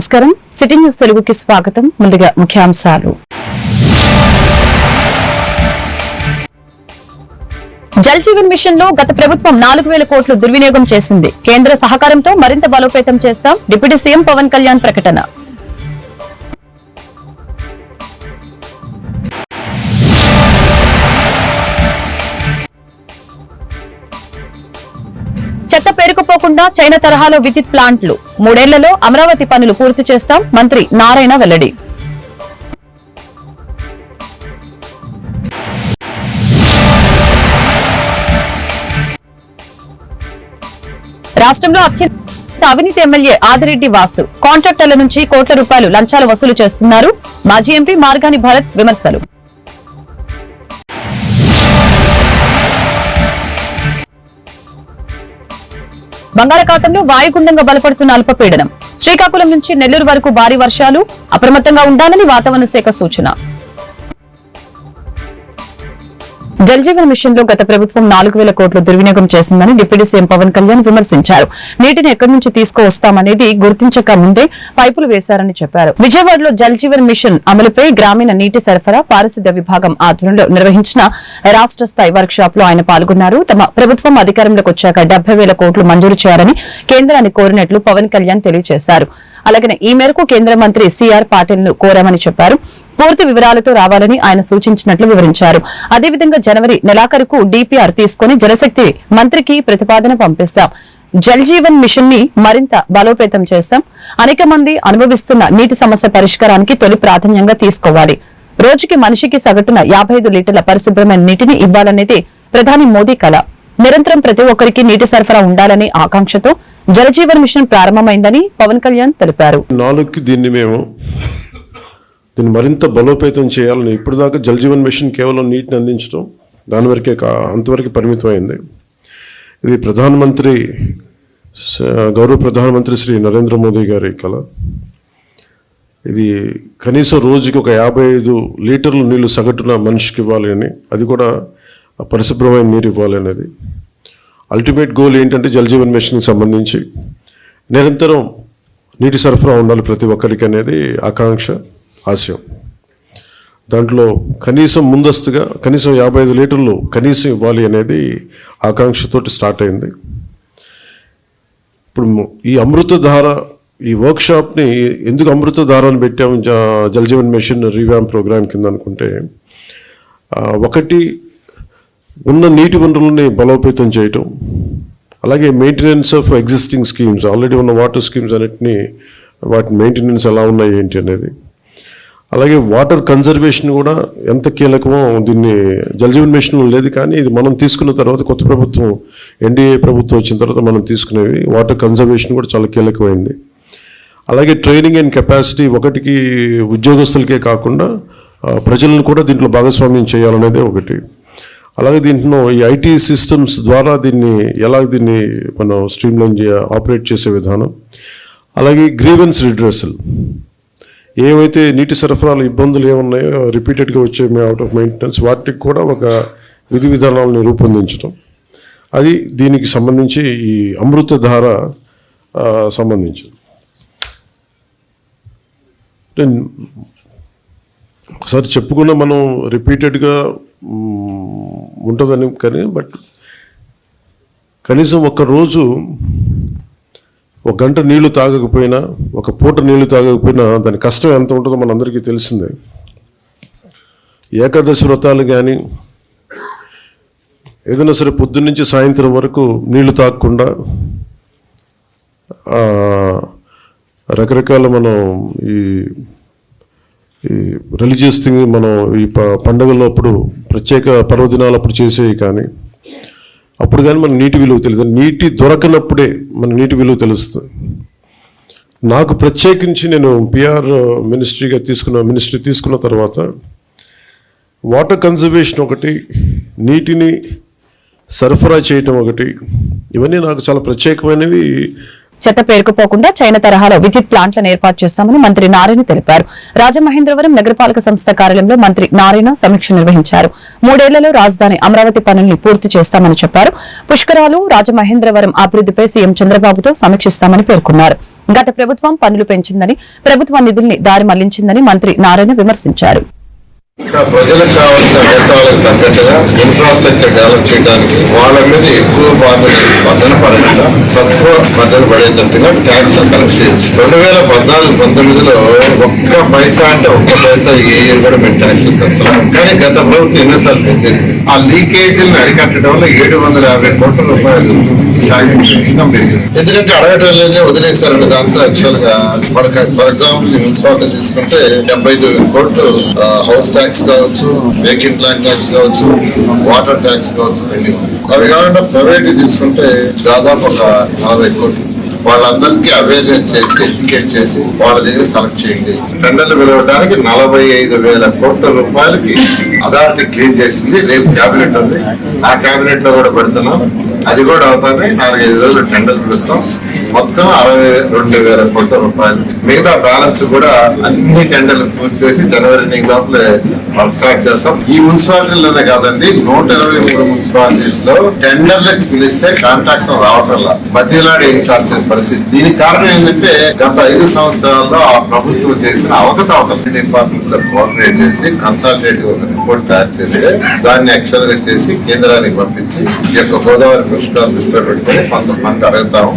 నమస్కారం. City news తెలుగుకి స్వాగతం. ముందుగా ముఖ్యాంశాలు. జల్ జీవన్ మిషన్లో గత ప్రభుత్వం నాలుగు వేల కోట్లు దుర్వినియోగం చేసింది. కేంద్ర సహకారంతో మరింత బలోపేతం చేస్తాం. డిప్యూటీ సీఎం పవన్ కళ్యాణ్ ప్రకటన. చెత్త పేరుకుపోకుండా చైనా తరహాలో విద్యుత్ ప్లాంట్లు. మూడేళ్ళలో అమరావతి పనులు పూర్తి చేస్తాం మంత్రి నారాయణ వెల్లడి. రాష్ట్రంలో అత్యంత అవినీతి ఎమ్మెల్యే ఆదిరెడ్డి వాసు కాంట్రాక్టర్ల నుంచి కోట్ల రూపాయలు లంచాలు వసూలు చేస్తున్నారు. మాజీ ఎంపీ మార్గాని భరత్ విమర్శలు. బంగాళాఖాతంలో వాయుగుండంగా బలపడుతున్న అల్పపీడనం. శ్రీకాకుళం నుంచి నెల్లూరు వరకు భారీ వర్షాలు అప్రమత్తంగా ఉండాలని వాతావరణ శాఖ సూచన. జలజీవన్ మిషన్లో గత ప్రభుత్వం నాలుగు వేల కోట్లు దుర్వినియోగం చేసిందని డిప్యూటీ సీఎం పవన్ కళ్యాణ్ విమర్శించారు. నీటిని ఎక్కడి నుంచి తీసుకువస్తామనేది గుర్తించక ముందే పైపులు వేశారని చెప్పారు. విజయవాడలో జలజీవన్ మిషన్ అమలుపై గ్రామీణ నీటి సరఫరా పారిశుద్ధ్య విభాగం ఆధ్వర్యంలో నిర్వహించిన రాష్ట్ర స్థాయి వర్క్ షాప్లో ఆయన పాల్గొన్నారు. తమ ప్రభుత్వం అధికారంలోకి వచ్చాక డెబ్బై వేల కోట్లు మంజూరు చేయాలని కేంద్రాన్ని కోరినట్లు పవన్ కళ్యాణ్ తెలియజేశారు. అలాగే ఈ మేరకు కేంద్ర మంత్రి సిఆర్ పాటిల్ను కోరామని చెప్పారు. పూర్తి వివరాలతో రావాలని ఆయన సూచించినట్లు వివరించారు. అదేవిధంగా జనవరి నెలాఖరుకు డిపిఆర్ తీసుకుని జలశక్తి మంత్రికి ప్రతిపాదన పంపిస్తాం. జల్ జీవన్ మిషన్ని మరింత బలోపేతం చేస్తాం. అనేక మంది అనుభవిస్తున్న నీటి సమస్య పరిష్కారానికి తొలి ప్రాధాన్యంగా తీసుకోవాలి. రోజుకి మనిషికి సగటున యాభై ఐదు లీటర్ల పరిశుభ్రమైన నీటిని ఇవ్వాలనేది ప్రధాని మోదీ కల. నిరంతరం ప్రతి ఒక్కరికి నీటి సరఫరా ఉండాలనే ఆకాంక్షతో జలజీవన్ మిషన్ ప్రారంభమైందని పవన్ కళ్యాణ్ తెలిపారు. దీన్ని మేము దీన్ని మరింత బలోపేతం చేయాలని ఇప్పటిదాకా జలజీవన్ జల్ జీవన్ మిషన్ కేవలం నీటిని అందించడం దాని వరకే కా అంతవరకు పరిమితమైంది. ఇది ప్రధానమంత్రి గౌరవ ప్రధానమంత్రి శ్రీ నరేంద్ర మోదీ గారి కళ. ఇది కనీసం రోజుకి ఒక యాభై ఐదు లీటర్ల నీళ్ళు సగటున మనిషికి ఇవ్వాలి అని అది కూడా పరిశుభ్రమైన నీరు ఇవ్వాలి అనేది. అల్టిమేట్ గోల్ ఏంటంటే జలజీవన్ మిషన్కి సంబంధించి. నిరంతరం నీటి సరఫరా ఉండాలి ప్రతి ఒక్కరికి అనేది ఆకాంక్ష. ఆశయం దాంట్లో కనీసం ముందస్తుగా కనీసం యాభై ఐదు లీటర్లు కనీసం ఇవ్వాలి అనేది ఆకాంక్షతోటి స్టార్ట్ అయింది. ఇప్పుడు ఈ అమృతధార ఈ వర్క్షాప్ని ఎందుకు అమృతధారని పెట్టాము? జ- మిషన్ రీవ్యామ్ ప్రోగ్రామ్ కింద అనుకుంటే ఒకటి ఉన్న నీటి వనరులని బలోపేతం చేయటం అలాగే maintenance of existing schemes already ఉన్న వాటర్ స్కీమ్స్ అన్నిటిని వాటి మెయింటెనెన్స్ ఎలా ఉన్నాయి ఏంటి అనేది అలాగే వాటర్ కన్జర్వేషన్ కూడా ఎంత కీలకమో దీన్ని జలజీవన్ మిషన్ లేదు కానీ ఇది మనం తీసుకున్న తర్వాత కొత్త ప్రభుత్వం ఎన్డీఏ ప్రభుత్వం వచ్చిన తర్వాత మనం తీసుకునేవి. వాటర్ కన్జర్వేషన్ కూడా చాలా కీలకమైంది. అలాగే ట్రైనింగ్ అండ్ కెపాసిటీ ఒకటికి ఉద్యోగస్తులకే కాకుండా ప్రజలను కూడా దీంట్లో భాగస్వామ్యం చేయాలనేదే ఒకటి. అలాగే దీంట్లో ఈ ఐటీ సిస్టమ్స్ ద్వారా దీన్ని ఎలా దీన్ని మనం స్ట్రీమ్లైన్ ఆపరేట్ చేసే విధానం. అలాగే గ్రీవెన్స్ రిడ్రెసల్ ఏవైతే నీటి సరఫరాలు ఇబ్బందులు ఏమున్నాయో రిపీటెడ్గా వచ్చే అవుట్ ఆఫ్ మెయింటెనెన్స్ వాటికి కూడా ఒక విధి విధానాలను రూపొందించడం అది దీనికి సంబంధించి ఈ అమృతధార ఆ, సంబంధించింది. అంటే ఒకసారి చెప్పుకున్న మనం రిపీటెడ్గా ఉంటుందని కానీ బట్ కనీసం ఒక రోజు ఒక గంట నీళ్ళు తాగకపోయినా ఒక పూట నీళ్ళు తాగకపోయినా దాని కష్టం ఎంత ఉంటుందో మనందరికీ తెలిసిందే. ఏకాదశి వ్రతాలు కానీ ఏదైనా సరే పొద్దున్నుంచి సాయంత్రం వరకు నీళ్ళు తాగకుండా రకరకాల మనం ఈ ఈ రిలీజియస్ థింగ్ మనం ఈ ప- పండగల్లో అప్పుడు ప్రత్యేక పర్వదినాలు అప్పుడు చేసేవి కానీ అప్పుడు కానీ మన నీటి విలువ తెలియదు. నీటి దొరకనప్పుడే మన నీటి విలువ తెలుస్తుంది. నాకు ప్రత్యేకించి నేను పిఆర్ మినిస్ట్రీగా తీసుకున్న మినిస్ట్రీ తీసుకున్న తర్వాత వాటర్ కన్జర్వేషన్ ఒకటి నీటిని సరఫరా చేయటం ఒకటి ఇవన్నీ నాకు చాలా ప్రత్యేకమైనవి. చెత్త పేరుకుపోకుండా చైనా తరహాలో విద్యుత్ ప్లాంట్లను ఏర్పాటు చేస్తామని మంత్రి నారాయణ తెలిపారు. రాజమహేంద్రవరం నగరపాలక సంస్థ కార్యాలయంలో మంత్రి నారాయణ సమీక్ష నిర్వహించారు. మూడేళ్ళలో రాజధాని అమరావతి పనుల్ని పూర్తి చేస్తామని చెప్పారు. పుష్కరాలు రాజమహేంద్రవరం అభివృద్దిపై సీఎం చంద్రబాబుతో సమీక్షిస్తామని పేర్కొన్నారు. గత ప్రభుత్వం పనులు పెంచిందని ప్రభుత్వ నిధుల్ని దారి మళ్ళించిందని మంత్రి నారాయణ విమర్శించారు. ఇక్కడ ప్రజలకు కావాల్సిన అవసరాలకు తగ్గట్టుగా ఇన్ఫ్రాస్ట్రక్చర్ డెవలప్ చేయడానికి వాళ్ళ మీద ఎక్కువ బాధ్యత పద్దన పడకుండా తక్కువ పద్దన పడేటట్టుగా ట్యాక్స్ కలెక్ట్ చేయొచ్చు. రెండు వేల పద్నాలుగు పంతొమ్మిదిలో ఒక్క పైసా అంటే ఒక్క పైసా ఏ ఇయర్ కూడా మేము ట్యాక్స్ పెంచలేము కానీ గత ప్రభుత్వం ఎన్నోసార్లు పెంచేసింది ఆ లీకేజీలను అరికట్టడం వల్ల ఏడు వందల యాభై కోట్ల రూపాయలు ఇన్కమ్ పెరిగింది. ఎందుకంటే అడగటం లేదే వదిలేశారండి దాంతో యాక్చువల్గా. ఫర్ ఎగ్జాంపుల్ మున్సిపాలిటీ తీసుకుంటే డెబ్బై ఐదు కోట్లు హౌస్ ట్యాక్స్ ట్యాక్స్ కావచ్చు వేకెంట్ ల్యాండ్ ట్యాక్స్ కావచ్చు వాటర్ ట్యాక్స్ కావచ్చు పెండింగ్ అవి కాకుండా ప్రైవేట్ తీసుకుంటే దాదాపు ఒక నలభై కోట్లు వాళ్ళందరికీ అవేర్నెస్ చేసి ఎడ్యుకేట్ చేసి వాళ్ళ దగ్గర కలెక్ట్ చేయండి. టెండర్లు పిలవడానికి నలభై ఐదు వేల కోట్ల రూపాయలకి అథారిటీ క్లీన్ చేసింది. రేపు క్యాబినెట్ ఉంది. ఆ క్యాబినెట్లో కూడా పెడుతున్నాం. అది కూడా అవుతానే నాలుగైదు రోజులు టెండర్లు పిలుస్తాం. మొత్తం అరవై రెండు వేల కోట్ల రూపాయలు. మిగతా బ్యాలెన్స్ కూడా అన్ని టెండర్లు పూర్తి చేసి జనవరి నీకు లోపలే వర్క్ స్టార్ట్ చేస్తాం ఈ మున్సిపాలిటీలోనే కాదండి నూట ఇరవై మూడు మున్సిపాలిటీస్లో టెండర్లకు పిలిస్తే కాంట్రాక్టర్ రావటంలా. మధ్యలాడి వేయించాల్సిన పరిస్థితి. దీనికి కారణం ఏంటంటే గత ఐదు సంవత్సరాల్లో ఆ ప్రభుత్వం చేసిన అవకతవకలు డిపార్ట్మెంట్లో కోఆర్డినేట్ చేసి కన్సల్టేటివ్ ఒక రిపోర్ట్ తయారు చేసి దాన్ని యాక్చువల్గా చేసి కేంద్రానికి పంపించి ఈ యొక్క గోదావరి పుష్కరాలు దృష్టిలో పెట్టుకొని కొంత ఫండ్ అడుగుతాం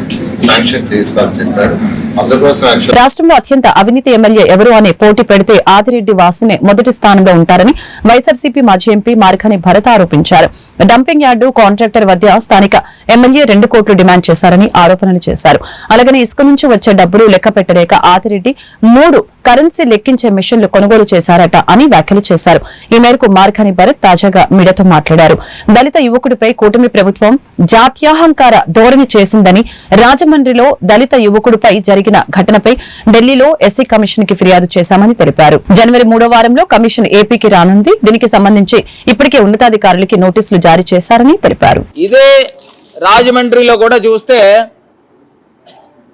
శాంక్షన్ చేయిస్తామని చెప్పారు. రాష్ట్రంలో అత్యంత అవినీతి ఎమ్మెల్యే ఎవరు అనే పోటీ పెడితే ఆదిరెడ్డి వాసునే మొదటి స్థానంలో ఉంటారని వైఎస్ఆర్సీపీ మాజీ ఎంపీ మార్కని భరత్ ఆరోపించారు. డంపింగ్ యార్డు కాంట్రాక్టర్ వద్ద స్థానిక ఎమ్మెల్యే రెండు కోట్లు డిమాండ్ చేశారని ఆరోపణలు చేశారు. అలాగనే ఇసుక నుంచి వచ్చే డబ్బులు లెక్క పెట్టలేక ఆదిరెడ్డి మూడు కరెన్సీ లెక్కించే మిషన్లు కొనుగోలు చేశారట అని వ్యాఖ్యలు చేశారు. ఈ మేరకు మార్కని భరత్ తాజాగా మీడియాతో మాట్లాడారు. దళిత యువకుడిపై కూటమి ప్రభుత్వం జాత్యాహంకార ధోరణి చేసిందని రాజమండ్రిలో దళిత యువకుడిపై జరిగిన ఘటనపై ఢిల్లీలో ఎస్సీ కమిషన్కి ఫిర్యాదు చేశామని తెలిపారు. జనవరి మూడో వారంలో కమిషన్ ఏపీకి రానుంది. దీనికి సంబంధించి ఇప్పటికే ఉన్నతాధికారులకి నోటీసులు జారీ చేశారని తెలిపారు. ఇదే రాజమండ్రిలో కూడా చూస్తే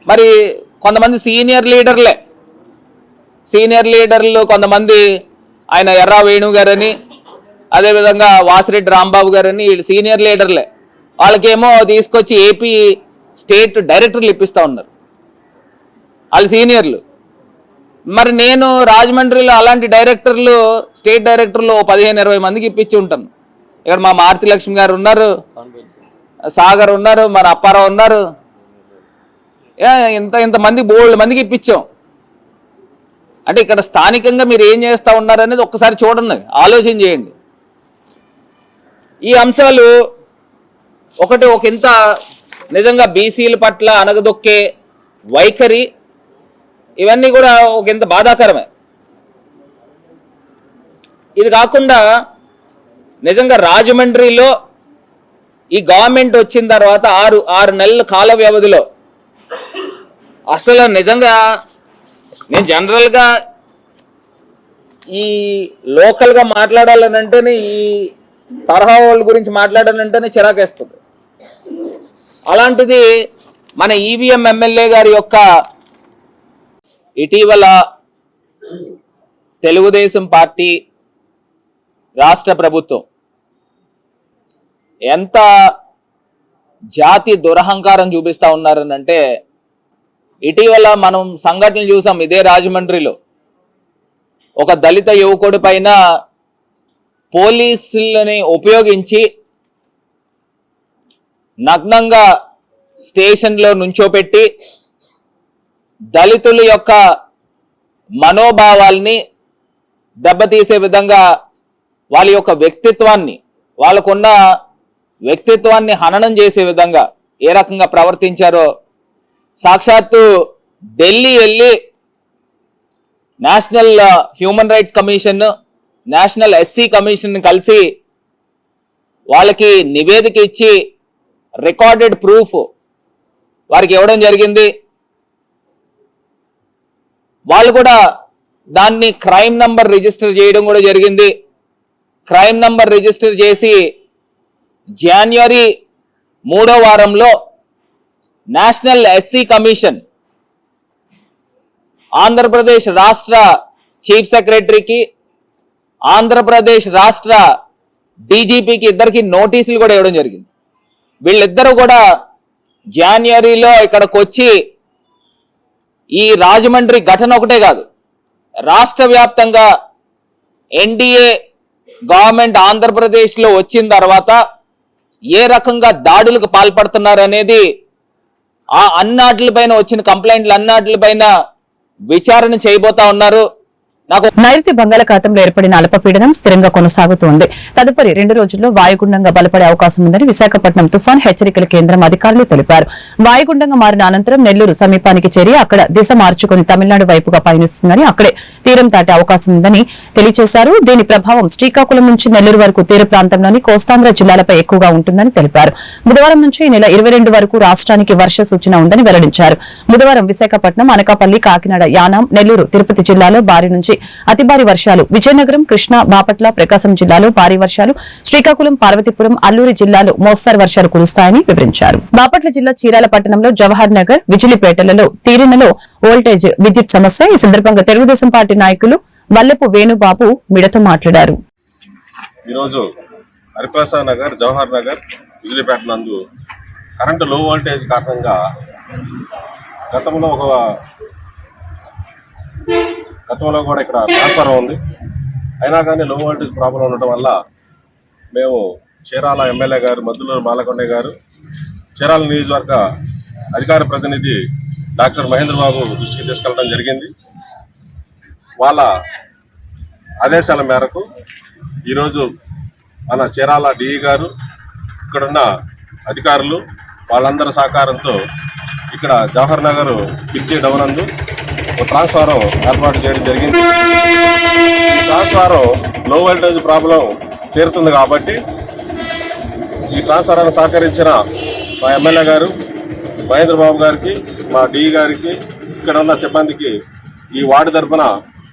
మరి కొంతమంది సీనియర్ లీడర్లే. సీనియర్ లీడర్లు కొంతమంది ఆయన ఎర్రా వేణు గారని అదేవిధంగా వాసిరెడ్డి రాంబాబు గారని వీళ్ళు సీనియర్ లీడర్లే. వాళ్ళకేమో తీసుకొచ్చి ఏపీ స్టేట్ డైరెక్టర్లు ఇప్పిస్తా ఉన్నారు. వాళ్ళు సీనియర్లు. మరి నేను రాజమండ్రిలో అలాంటి డైరెక్టర్లు స్టేట్ డైరెక్టర్లు పదిహేను ఇరవై మందికి ఇప్పించి ఉంటాను. ఇక్కడ మా మారుతి లక్ష్మి గారు ఉన్నారు సాగర్ ఉన్నారు మన అప్పారావు ఉన్నారు. ఏ, ఇంత ఇంతమంది బోల్డ్ మందికి ఇప్పించాం. అంటే ఇక్కడ స్థానికంగా మీరు ఏం చేస్తా ఉన్నారు అనేది ఒక్కసారి చూడండి ఆలోచన చేయండి. ఈ అంశాలు ఒకటి ఒక ఇంత నిజంగా బీసీల పట్ల అనగదొక్కే వైఖరి ఇవన్నీ కూడా ఒక ఇంత బాధాకరమే. ఇది కాకుండా నిజంగా రాజమండ్రిలో ఈ గవర్నమెంట్ వచ్చిన తర్వాత ఆరు ఆరు నెలల కాల వ్యవధిలో అసలు నిజంగా నేను జనరల్గా ఈ లోకల్గా మాట్లాడాలనంటేనే ఈ తరహా వాళ్ళ గురించి మాట్లాడాలంటేనే చిరాకేస్తుంది. అలాంటిది మన ఈవీఎం ఎమ్మెల్యే గారి యొక్క ఇటీవల తెలుగుదేశం పార్టీ రాష్ట్ర ప్రభుత్వం ఎంత జాతి దురహంకారం చూపిస్తా ఉన్నారనంటే ఇటీవల మనం సంఘటనలు చూసాం ఇదే రాజమండ్రిలో. ఒక దళిత యువకుడి పైన పోలీసులని ఉపయోగించి నగ్నంగా స్టేషన్లో నుంచోపెట్టి దళితుల యొక్క మనోభావాల్ని దెబ్బతీసే విధంగా వాళ్ళ యొక్క వ్యక్తిత్వాన్ని వాళ్ళకున్న వ్యక్తిత్వాన్ని హననం చేసే విధంగా ఏ రకంగా ప్రవర్తించారో సాక్షాత్తు ఢిల్లీ వెళ్ళి national human rights commission national SC commission కలిసి వాళ్ళకి నివేదిక ఇచ్చి రికార్డెడ్ ప్రూఫ్ వారికి ఇవ్వడం జరిగింది. వాళ్ళు కూడా దాన్ని క్రైమ్ నంబర్ రిజిస్టర్ చేయడం కూడా జరిగింది. క్రైమ్ నంబర్ రిజిస్టర్ చేసి జాన్యువరి మూడో వారంలో నేషనల్ ఎస్సీ కమిషన్ ఆంధ్రప్రదేశ్ రాష్ట్ర చీఫ్ సెక్రటరీకి ఆంధ్రప్రదేశ్ రాష్ట్ర డీజీపీకి ఇద్దరికి నోటీసులు కూడా ఇవ్వడం జరిగింది. వీళ్ళిద్దరూ కూడా జనవరిలో ఇక్కడికి వచ్చి ఈ రాజమండ్రి ఘటన ఒకటే కాదు. రాష్ట్ర వ్యాప్తంగా ఎన్డీఏ గవర్నమెంట్ ఆంధ్రప్రదేశ్లో వచ్చిన తర్వాత ఏ రకంగా దాడులకు పాల్పడుతున్నారు అనేది ఆ అన్నాట్లపైన వచ్చిన కంప్లైంట్లు అన్నాట్లపైన విచారణ చేయబోతా ఉన్నారు. నైరుతి బంగాళాఖాతంలో ఏర్పడిన అల్పపీడనం స్థిరంగా కొనసాగుతోంది. తదుపరి రెండు రోజుల్లో వాయుగుండంగా బలపడే అవకాశం ఉందని విశాఖపట్నం తుఫాన్ హెచ్చరికల కేంద్రం అధికారులు తెలిపారు. వాయుగుండంగా మారిన అనంతరం నెల్లూరు సమీపానికి చేరి అక్కడ దిశ మార్చుకుని తమిళనాడు వైపుగా పయనిస్తుందని అక్కడే తీరం దాటే అవకాశం ఉందని తెలియజేశారు దీని ప్రభావం శ్రీకాకుళం నుంచి నెల్లూరు వరకు తీర ప్రాంతంలోని కోస్తాంధ్ర జిల్లాలపై ఎక్కువగా ఉంటుందని తెలిపారు. బుధవారం నుంచి ఈ నెల ఇరవై రెండు వరకు రాష్ట్రానికి వర్ష సూచన ఉందని వెల్లడించారు. బుధవారం విశాఖపట్నం అనకాపల్లి కాకినాడ యానాం నెల్లూరు తిరుపతి జిల్లాలో భారీ నుంచి అతి భారీ వర్షాలు. విజయనగరం కృష్ణా బాపట్ల ప్రకాశం జిల్లాలో భారీ వర్షాలు. శ్రీకాకుళం పార్వతీపురం అల్లూరి జిల్లాలో మోస్తారు వర్షాలు కురుస్తాయని వివరించారు. బాపట్ల జిల్లా చీరాల పట్టణంలో జవహర్ నగర్ విజిలిపేటలలో తీరినలో వోల్టేజ్ విద్యుత్ సమస్య. ఈ సందర్భంగా తెలుగుదేశం పార్టీ నాయకులు వల్లపు వేణుబాబు మిడతో మాట్లాడారు. ఈరోజు నగర్ జవహర్ నగర్ విజులిపేట నందు కరెంటు లో వోల్టేజ్ కారణంగా గతంలో ఒక గతంలో కూడా ఇక్కడ ట్రాన్స్ఫర్ ఉంది. అయినా కానీ లో వోల్టేజ్ ప్రాబ్లం ఉండటం వల్ల మేము చీరాల ఎమ్మెల్యే గారు మద్దులూరు మాలకొండయ్య గారు చీరాల నియోజకవర్గ అధికార ప్రతినిధి డాక్టర్ మహేంద్ర బాబు దృష్టికి తీసుకెళ్ళడం జరిగింది. వాళ్ళ ఆదేశాల మేరకు ఈరోజు మన చీరాల డిఈ గారు ఇక్కడున్న అధికారులు వాళ్ళందరి సహకారంతో ఇక్కడ జవహర్ నగర్ పిచ్చి డవనందు ట్రాన్స్ఫారం ఏర్పాటు చేయడం జరిగింది. ఈ ట్రాన్స్ఫారం లో వోల్టేజ్ ప్రాబ్లం తీరుతుంది కాబట్టి ఈ ట్రాన్స్ఫారాన్ని సహకరించిన మా ఎమ్మెల్యే గారు మహేంద్ర బాబు గారికి మా డిఈ గారికి ఇక్కడ ఉన్న సిబ్బందికి ఈ వార్డు తరఫున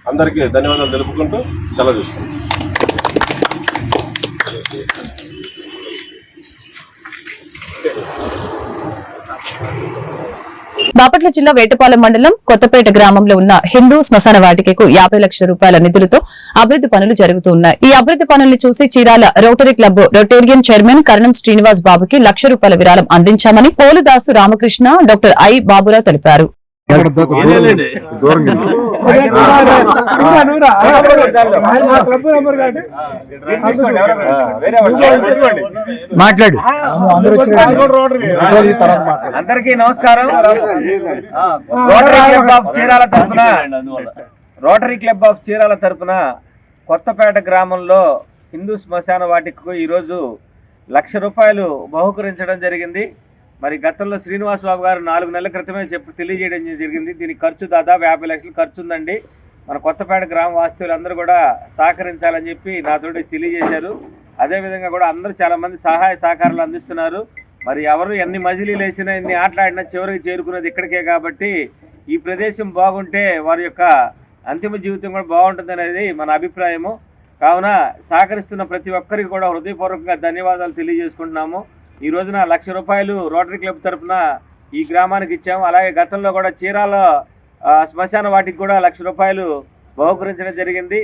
అందరికీ ధన్యవాదాలు తెలుపుకుంటూ సెలవు తీసుకుంటాం బాపట్ల జిల్లా వేటపాలెం మండలం కొత్తపేట గ్రామంలో ఉన్న హిందూ శ్మశాన వాటికకు యాభై లక్షల రూపాయల నిధులతో అభివృద్ది పనులు జరుగుతున్నాయి ఈ అభివృద్ది పనులను చూసి Chirala rotary club rotarian chairman Karanam Srinivas బాబుకి లక్ష రూపాయల విరాళం అందించామని పోలుదాసు రామకృష్ణ డాక్టర్ ఐ బాబురావు తెలిపారు. మాట్లాడు అందరికీ నమస్కారం రోటరీ క్లబ్ ఆఫ్ చీరాల తరపున రోటరీ క్లబ్ ఆఫ్ చీరాల తరపున కొత్తపేట గ్రామంలో హిందూ శ్మశాన వాటికకు ఈరోజు లక్ష రూపాయలు బహుకరించడం జరిగింది మరి గతంలో శ్రీనివాస్ బాబు గారు నాలుగు నెలల క్రితమే చెప్పి తెలియజేయడం జరిగింది. దీనికి ఖర్చు దాదాపు యాభై లక్షలు ఖర్చు ఉందండి. మన కొత్తపేట గ్రామ వాస్తవులు అందరూ కూడా సహకరించాలని చెప్పి నాతోటి తెలియజేశారు. అదేవిధంగా కూడా అందరూ చాలామంది సహాయ సహకారాలు అందిస్తున్నారు. మరి ఎవరు ఎన్ని మజిలీలు వేసినా ఎన్ని ఆటలాడినా చివరికి చేరుకున్నది ఇక్కడికే కాబట్టి ఈ ప్రదేశం బాగుంటే వారి యొక్క అంతిమ జీవితం కూడా బాగుంటుంది అనేది మన అభిప్రాయము. కావున సహకరిస్తున్న ప్రతి ఒక్కరికి కూడా హృదయపూర్వకంగా ధన్యవాదాలు తెలియజేసుకుంటున్నాము. ఈ రోజున లక్ష రూపాయలు రోటరీ క్లబ్ తరఫున ఈ గ్రామానికి ఇచ్చాము. అలాగే గతంలో కూడా చీరాల శ్మశాన వాటికి కూడా లక్ష రూపాయలు బహుకరించడం జరిగింది.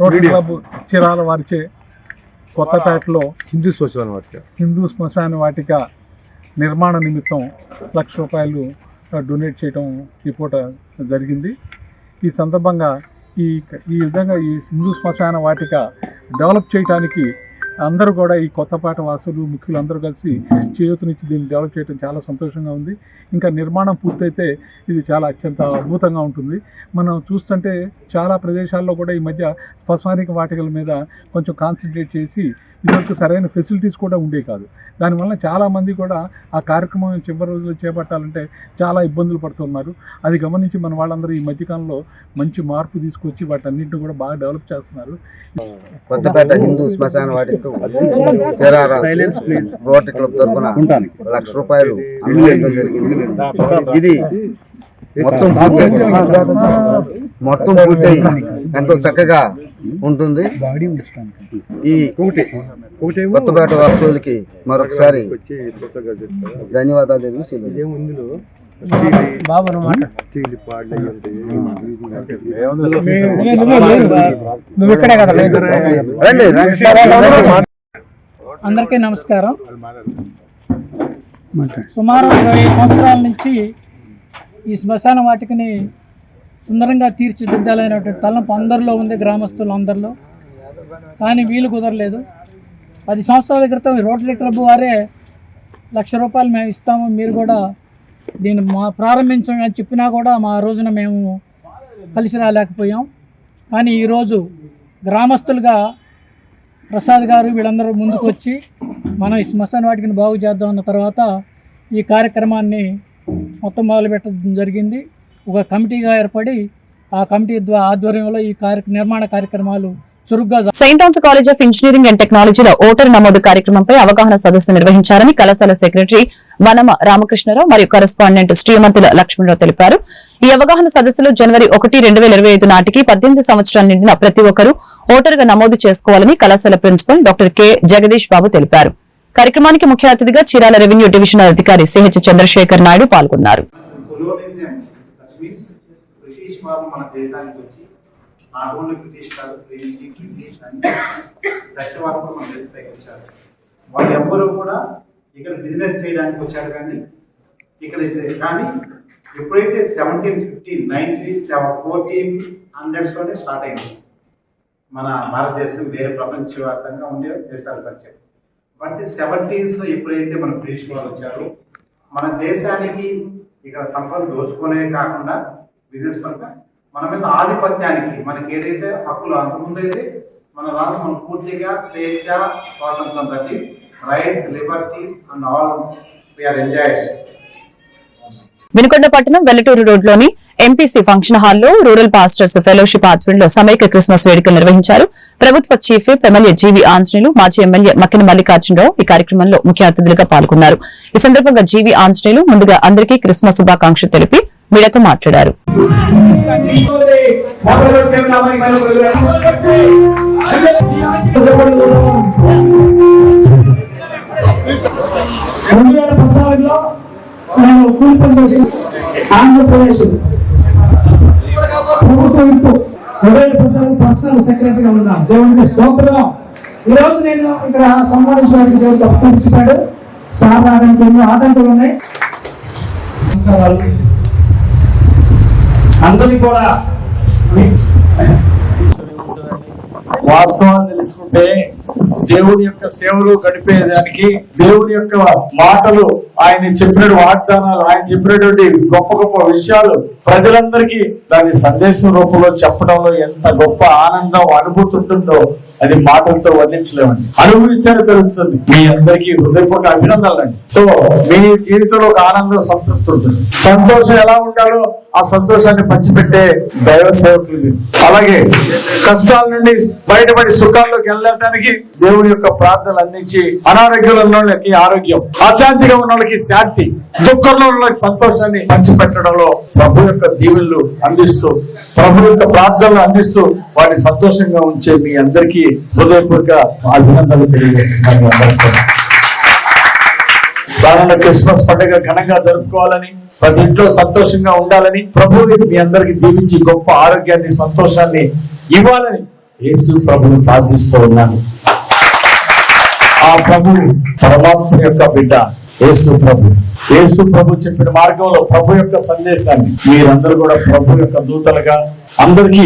రోటరీ క్లబ్ చీరాల వారిచే కొత్తపేటలో హిందూ శ్మశాన వాటిక హిందూ శ్మశాన వాటిక నిర్మాణ నిమిత్తం లక్ష రూపాయలు డొనేట్ చేయడం ఈ పూట జరిగింది. ఈ సందర్భంగా ఈ ఈ విధంగా ఈ సింధు శ్మశాన వాటిక డెవలప్ చేయడానికి అందరూ కూడా ఈ కొత్త పాట వాసులు ముఖ్యులు అందరూ కలిసి చేయూతనిచ్చి దీన్ని డెవలప్ చేయడం చాలా సంతోషంగా ఉంది. ఇంకా నిర్మాణం పూర్తయితే ఇది చాలా అత్యంత అద్భుతంగా ఉంటుంది. మనం చూస్తుంటే చాలా ప్రదేశాల్లో కూడా ఈ మధ్య స్పస్మానిక వాటికల మీద కొంచెం కాన్సన్ట్రేట్ చేసి ఇదివరకు సరైన ఫెసిలిటీస్ కూడా ఉండే కాదు. దానివల్ల చాలామంది కూడా ఆ కార్యక్రమం చివరి రోజులు చేపట్టాలంటే చాలా ఇబ్బందులు పడుతున్నారు. అది గమనించి మన వాళ్ళందరూ ఈ మధ్యకాలంలో మంచి మార్పు తీసుకొచ్చి వాటన్నింటిని కూడా బాగా డెవలప్ చేస్తున్నారు. కొత్తపేట హిందూ శ్మశాన వాటికి రోటరీ క్లబ్ తరఫున లక్ష రూపాయలు జరిగింది. ఇది మొత్తం మొత్తం పూర్తయి. ఎంతో చక్కగా ఉంటుంది. ఈ కొత్తపేట వాసులకి మరొకసారి ధన్యవాదాలు అందరికీ నమస్కారం. సుమారు ఇరవై సంవత్సరాల నుంచి ఈ శ్మశాన వాటికని సుందరంగా తీర్చిదిద్దాలనేటువంటి తలంపు అందరిలో ఉంది గ్రామస్తులు అందరిలో. కానీ వీలు కుదరలేదు. పది సంవత్సరాల క్రితం రోటరీ క్లబ్ వారే లక్ష రూపాయలు మేము ఇస్తాము మీరు కూడా దీన్ని మా ప్రారంభించమని చెప్పినా కూడా మా రోజున మేము కలిసి రాలేకపోయాం. కానీ ఈరోజు గ్రామస్తులుగా ప్రసాద్ గారు వీళ్ళందరూ ముందుకు వచ్చి మనం ఈ శ్మశాన వాటికని బాగు చేద్దాం అన్న తర్వాత ఈ కార్యక్రమాన్ని మొత్తం మొదలుపెట్టడం జరిగింది. ఒక కమిటీగా ఏర్పడి ఆ కమిటీ ద్వారా ఆధ్వర్యంలో ఈ కార్య నిర్మాణ కార్యక్రమాలు చురుగ్గా Saint Ann's college of engineering and టెక్నాలజీలో ఓటరు నమోదు కార్యక్రమంపై అవగాహన సదస్సు నిర్వహించారని కళాశాల సెక్రటరీ వనమ రామకృష్ణరావు మరియు కరెస్పాండెంట్ శ్రీమంతుల లక్ష్మణరావు తెలిపారు. ఈ అవగాహన సదస్సులో జనవరి ఒకటి రెండు వేల ఇరవై ఐదు నాటికి పద్దెనిమిది సంవత్సరాలు నిండిన ప్రతి ఒక్కరూ ఓటరుగా నమోదు చేసుకోవాలని కళాశాల principal doctor K. Jagadish Babu తెలిపారు. కార్యక్రమానికి ముఖ్య అతిథిగా చీరాల రెవెన్యూ డివిజనల్ అధికారి సిహెచ్ చంద్రశేఖర్ నాయుడు పాల్గొన్నారు. బ్రిటిష్ వాళ్ళు మన దేశానికి వచ్చి నాట్ ఓన్లీ బ్రిటిష్ కాదు ఫ్రెంచ్ బ్రిటిష్ అని డచ్ వాళ్ళు మన దేశంపైకి వచ్చారు. వాళ్ళు ఎవ్వరూ కూడా ఇక్కడ బిజినెస్ చేయడానికి వచ్చారు కానీ ఇక్కడ కానీ ఎప్పుడైతే seventeen fifteen nineteen seven fourteen హండ్రెడ్స్లోనే start అయింది. మన భారతదేశం వేరే ప్రపంచవ్యాప్తంగా ఉండే దేశాలు పరిచయం. బట్ సెవెంటీన్స్లో ఎప్పుడైతే మన బ్రిటిష్ వాళ్ళు వచ్చారో మన దేశానికి ఇక్కడ సంపద దోచుకునే కాకుండా బిజినెస్ పరంగా మన మీద ఆధిపత్యానికి మనకి ఏదైతే హక్కులు అంతకుముందు అయితే మన రాష్ట్రం మనం పూర్తిగా స్వేచ్ఛ స్వాతంత్రం ప్రతి rights liberty and all we are enjoy Vinukonda పట్టణం వెల్లటూరు రోడ్లోని ఎంపీసీ ఫంక్షన్ హాల్లో రూరల్ పాస్టర్స్ ఫెలోషిప్ ఆధ్వర్యంలో సమైక్య క్రిస్మస్ వేడుకలు నిర్వహించారు. ప్రభుత్వ చీఫ్ ఎమ్మెల్యే జీవీ ఆంజనేయులు మాజీ ఎమ్మెల్యే మక్కిన మల్లికార్జునరావు ఈ కార్యక్రమంలో ముఖ్య అతిథులుగా పాల్గొన్నారు. ఈ సందర్భంగా జీవీ ఆంజనేయులు ముందుగా అందరికీ క్రిస్మస్ శుభాకాంక్షలు తెలిపి మీడియాతో మాట్లాడారు. రెండు వేల పద్నాలుగులో నేను కూలి ఆంధ్రప్రదేశ్ ప్రభుత్వ విప్పు రెండు వేల పద్నాలుగు పర్సనల్ సెక్రటరీగా ఉన్నాను దేవుడికి స్తోత్రం నేను ఇక్కడ సంబంధించిన దేవుడు తప్పించాడు సార్ ఎన్నో ఆటంకాలు ఉన్నాయి అందరికీ కూడా వాస్తవాన్ని తెలుసుకుంటే దేవుడి యొక్క సేవలు గడిపేదానికి దేవుడి యొక్క మాటలు ఆయన చెప్పిన వాగ్దానాలు ఆయన చెప్పినటువంటి గొప్ప గొప్ప విషయాలు ప్రజలందరికీ దాని సందేశం రూపంలో చెప్పడంలో ఎంత గొప్ప ఆనందం అనుభూతి ఉంటుందో అది మాటలతో వర్ణించలేమండి అనుభవిస్తేనే తెలుస్తుంది. మీ అందరికీ హృదయపూర్వక అభినందనలు అండి సో మీ జీవితంలో ఒక ఆనందం సంతృప్తి ఉంటుంది. సంతోషం ఎలా ఉండాలో ఆ సంతోషాన్ని పంచిపెట్టే దైవ సేవకులు అలాగే కష్టాల నుండి బయటపడి సుఖాల్లోకి వెళ్ళడానికి దేవుడి యొక్క ప్రార్థనలు అందించి అనారోగ్యంలో ఉన్న వాళ్ళకి ఆరోగ్యం అశాంతిగా ఉన్న వాళ్ళకి శాంతి దుఃఖంలో ఉన్న వాళ్ళకి సంతోషాన్ని పంచిపెట్టడంలో ప్రభు యొక్క దీవెనలు అందిస్తూ ప్రభు యొక్క ప్రార్థనలు అందిస్తూ వారిని సంతోషంగా ఉంచే మీ అందరికీ హృదయపూర్వక అభినందనలు తెలియజేస్తున్నాను మీ క్రిస్మస్ పండుగ ఘనంగా జరుపుకోవాలని ప్రతి ఇంట్లో సంతోషంగా ఉండాలని ప్రభు మీ అందరికి దీవించి గొప్ప ఆరోగ్యాన్ని సంతోషాన్ని ఇవ్వాలని యేసు ప్రభుని ప్రార్థిస్తూ ఉన్నాను. ఆ ప్రభు పరమాత్మ యొక్క బిడ్డ యేసు ప్రభు. యేసు ప్రభు చెప్పిన మార్గంలో ప్రభు యొక్క సందేశాన్ని మీరందరూ కూడా ప్రభు యొక్క దూతలుగా అందరికీ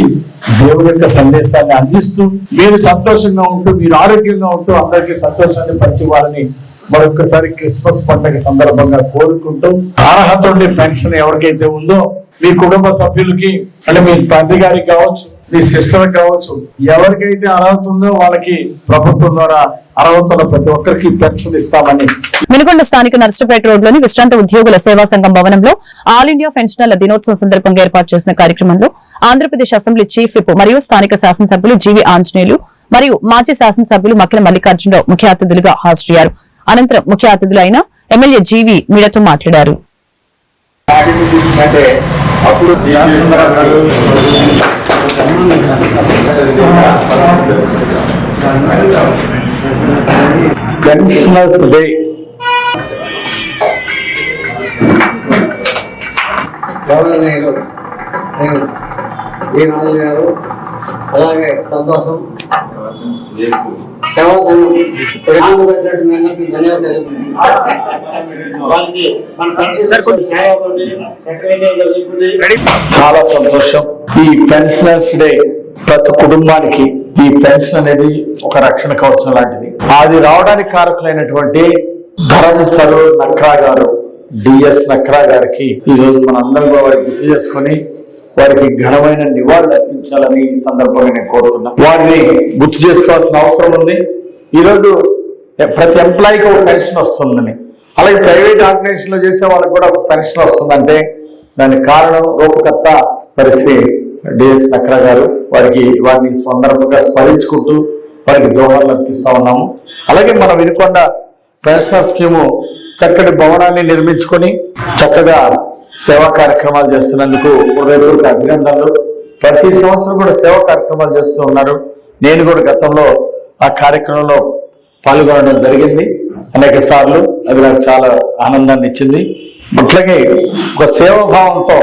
దేవుని యొక్క సందేశాన్ని అందిస్తూ మీరు సంతోషంగా ఉంటూ మీరు ఆరోగ్యంగా ఉంటూ అందరికీ సంతోషాన్ని పంచివ్వాలని మరొకసారి క్రిస్మస్ పండుగ సందర్భంగా కోరుకుంటూ అర్హత ఉండే పెన్షన్ ఎవరికైతే ఉందో మీ కుటుంబ సభ్యులకి అంటే మీ తండ్రి గారికి కావచ్చు మీ సిస్టర్ కావచ్చు ఎవరికైతే అర్హత ఉందో వాళ్ళకి ప్రభుత్వం ద్వారా అర్హత ఉన్న ప్రతి ఒక్కరికి పెన్షన్ ఇస్తామని. వినుకొండ స్థానిక నర్సపేట రోడ్లోని విశ్రాంత ఉద్యోగుల సేవా సంఘం భవనంలో ఆల్ ఇండియా పెన్షనర్ల దినోత్సవం సందర్భంగా ఏర్పాటు చేసిన కార్యక్రమంలో ఆంధ్రప్రదేశ్ అసెంబ్లీ చీఫ్ విప్ మరియు స్థానిక శాసనసభ్యులు జీవి ఆంజనేయులు మరియు మాజీ శాసనసభ్యులు మక్కిన మల్లికార్జునరావు ముఖ్య అతిథులుగా హాజరయ్యారు. అనంతరం ముఖ్య అతిథులు అయిన ఎమ్మెల్యే జీవి మీడియాతో మాట్లాడారు. అప్పుడు పెన్షనర్స్ డే గౌరవనీయులు నేను. ఈ నాలుగు గారు. అలాగే సంతోషం. చాలా సంతోషం. ఈ పెన్షనర్స్ డే ప్రతి కుటుంబానికి ఈ పెన్షన్ అనేది ఒక రక్షణ కవచం లాంటిది. అది రావడానికి కారకులైనటువంటి ధరం సరు నక్రా గారు డిఎస్ నక్రా గారికి ఈ రోజు మనందరం కూడా వారికి గుర్తు చేసుకొని వారికి ఘనమైన నివాళులు అర్పించాలని ఈ సందర్భంగా నేను కోరుతున్నా. వారిని గుర్తు చేసుకోవాల్సిన అవసరం ఉంది. ఈరోజు ప్రతి ఎంప్లాయీకి ఒక పెన్షన్ వస్తుందని అలాగే ప్రైవేట్ ఆర్గనైజేషన్లో చేసే వాళ్ళకి కూడా ఒక పెన్షన్ వస్తుందంటే దానికి కారణం రూపకర్త మరి శ్రీ డిఎస్ నక్రా గారు వారికి వారిని సందర్భంగా స్మరించుకుంటూ వారికి దోహాలు అర్పిస్తా ఉన్నాము. అలాగే మన వినుకొండ పెన్షన్ స్కీము చక్కటి భవనాన్ని నిర్మించుకొని చక్కగా సేవా కార్యక్రమాలు చేస్తున్నందుకు హృదయపూర్వక అభినందనలు. ప్రతి సంవత్సరం కూడా సేవా కార్యక్రమాలు చేస్తూ ఉన్నారు. నేను కూడా గతంలో ఆ కార్యక్రమంలో పాల్గొనడం జరిగింది. అనేక సార్లు అది నాకు చాలా ఆనందాన్ని ఇచ్చింది. అట్లాగే ఒక సేవాభావంతో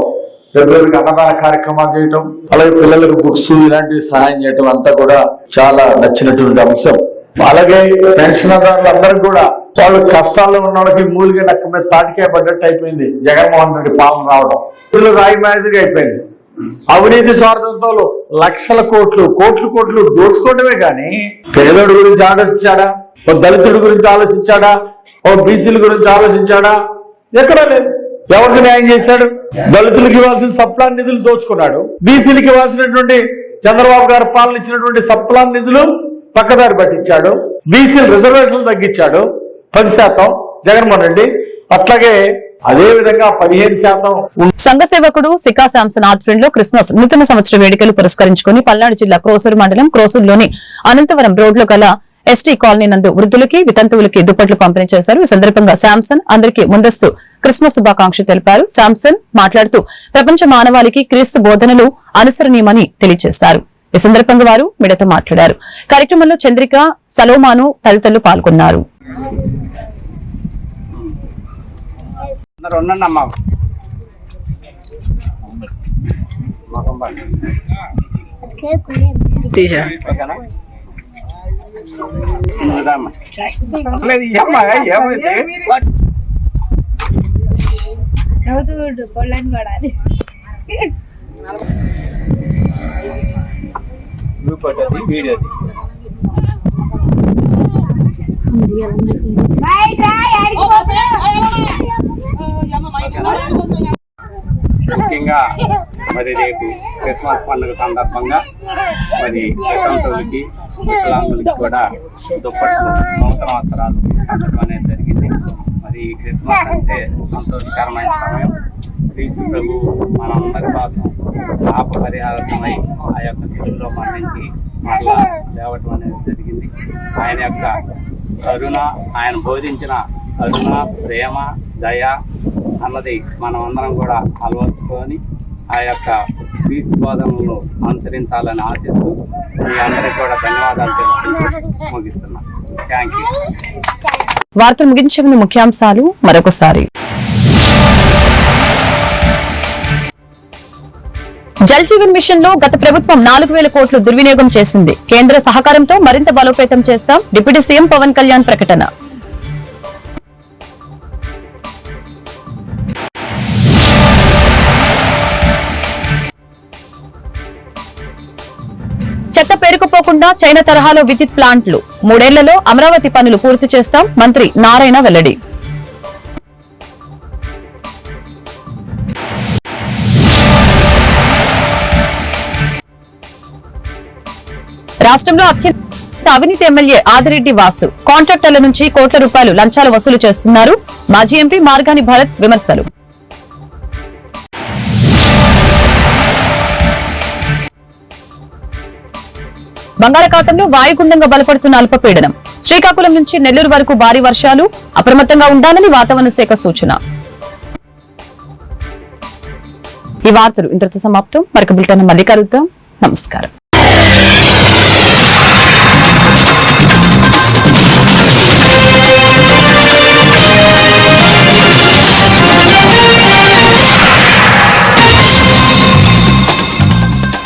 రెగ్యులర్ అన్నదాన కార్యక్రమాలు చేయటం అలాగే పిల్లలకు బుక్స్ ఇలాంటివి సహాయం చేయటం అంతా కూడా చాలా నచ్చినటువంటి అంశం. అలాగే పెన్షన్ అందరూ కూడా వాళ్ళు కష్టాల్లో ఉన్న వాళ్ళకి మూలిగా నక్క మీద తాటికాయ పడ్డట్టు అయిపోయింది. జగన్మోహన్ రెడ్డి పాలన రావడం. వీళ్ళు రాయి మాదిరిగా అయిపోయింది. అవినీతి స్వార్థంతో లక్షల కోట్లు కోట్లు కోట్లు దోచుకోవడమే కానీ పేదోడి గురించి ఆలోచించాడా? ఓ దళితుడి గురించి ఆలోచించాడా? ఓ బీసీల గురించి ఆలోచించాడా? ఎక్కడా లేదు. ఎవరికి న్యాయం చేశాడు? దళితులకు ఇవ్వాల్సిన సప్లాన్ నిధులు దోచుకున్నాడు. బీసీలకు ఇవ్వాల్సినటువంటి చంద్రబాబు గారు పాలన ఇచ్చినటువంటి సప్లాన్ నిధులు పక్కదారి పట్టించాడు. బీసీల రిజర్వేషన్లు తగ్గించాడు. పది శాతం. జగన్మోహన్ రెడ్డి. అట్లాగే అదే విధంగా పదిహేను శాతం సంఘ సేవకుడు సికా శాంసన్ ఆధ్వర్యంలో క్రిస్మస్ నూతన సంవత్సర వేడుకలు పురస్కరించుకుని పల్నాడు జిల్లా క్రోసూరు మండలం క్రోసూరులోని అనంతవరం రోడ్లో గల ఎస్టీ కాలనీ నందు వృద్ధులకి వితంతువులకి దుప్పట్లు పంపిణీ చేశారు. ఈ సందర్భంగా శాంసన్ అందరికీ ముందస్తు క్రిస్మస్ శుభాకాంక్షలు తెలిపారు. శాంసన్ మాట్లాడుతూ ప్రపంచ మానవాళికి క్రీస్తు బోధనలు అనుసరణీయమని తెలియజేశారు. ఈ సందర్భంగా వారు మీడియాతో మాట్లాడారు. కార్యక్రమంలో చంద్రిక సలోమాను తదితరులు పాల్గొన్నారు. అందరు ఉండండి గ్రూప్ ఒకటి, వీడియోది. ముఖ్యంగా మరి రేపు క్రిస్మస్ పండుగ సందర్భంగా మరి వితంతువులకి వికలాంగులకి కూడా దుప్పట్లు నూతన వస్త్రాలు పంచడం అనేది జరిగింది మరి క్రిస్మస్ అంటే సంతోషకరమైన సమయం క్రీస్తు ప్రభు మనందరి కోసం పాప పరిహారమై ఆ యొక్క శిలువలో మరణించి మరలా లేవటం అనేది జరిగింది. ఆయన యొక్క కరుణ ఆయన బోధించిన కరుణ ప్రేమ దయ అన్నది మనం అందరం కూడా అలవర్చుకొని ఆ యొక్క క్రీస్తు బోధనలను అనుసరించాలని ఆశిస్తూ మీ అందరికీ కూడా ధన్యవాదాలు తెలుపుతూ ముగిస్తున్నాను థ్యాంక్ యూ వార్తలు ముగించే ముందు ముఖ్యాంశాలు మరొకసారి. జల్ జీవన్ మిషన్లో గత ప్రభుత్వం నాలుగు వేల కోట్లు దుర్వినియోగం చేసింది. కేంద్ర సహకారంతో మరింత బలోపేతం చేస్తాం డిప్యూటీ సీఎం పవన్ కళ్యాణ్ ప్రకటన. చెత్త పేరుకుపోకుండా చైనా తరహాలో విద్యుత్ ప్లాంట్లు. మూడేళ్ళలో అమరావతి పనులు పూర్తి చేస్తాం మంత్రి నారాయణ వెల్లడి. రాష్ట్రంలో అత్యంత అవినీతి ఎమ్మెల్యే ఆదిరెడ్డి వాసు. కాంట్రాక్టర్ల నుంచి కోట్ల రూపాయలు లంచాలు వసూలు చేస్తున్నారు. మాజీ ఎంపీ మార్గాని భరత్ విమర్శలు. బంగాళాఖాతంలో వాయుగుండంగా బలపడుతున్న అల్పపీడనం. శ్రీకాకుళం నుంచి నెల్లూరు వరకు భారీ వర్షాలు అప్రమత్తంగా ఉండాలని వాతావరణ శాఖ సూచన. ఈ వార్తలు ఇంతటితో సమాప్తం. మరొక బులెటిన్ మళ్ళీ కలుద్దాం. నమస్కారం.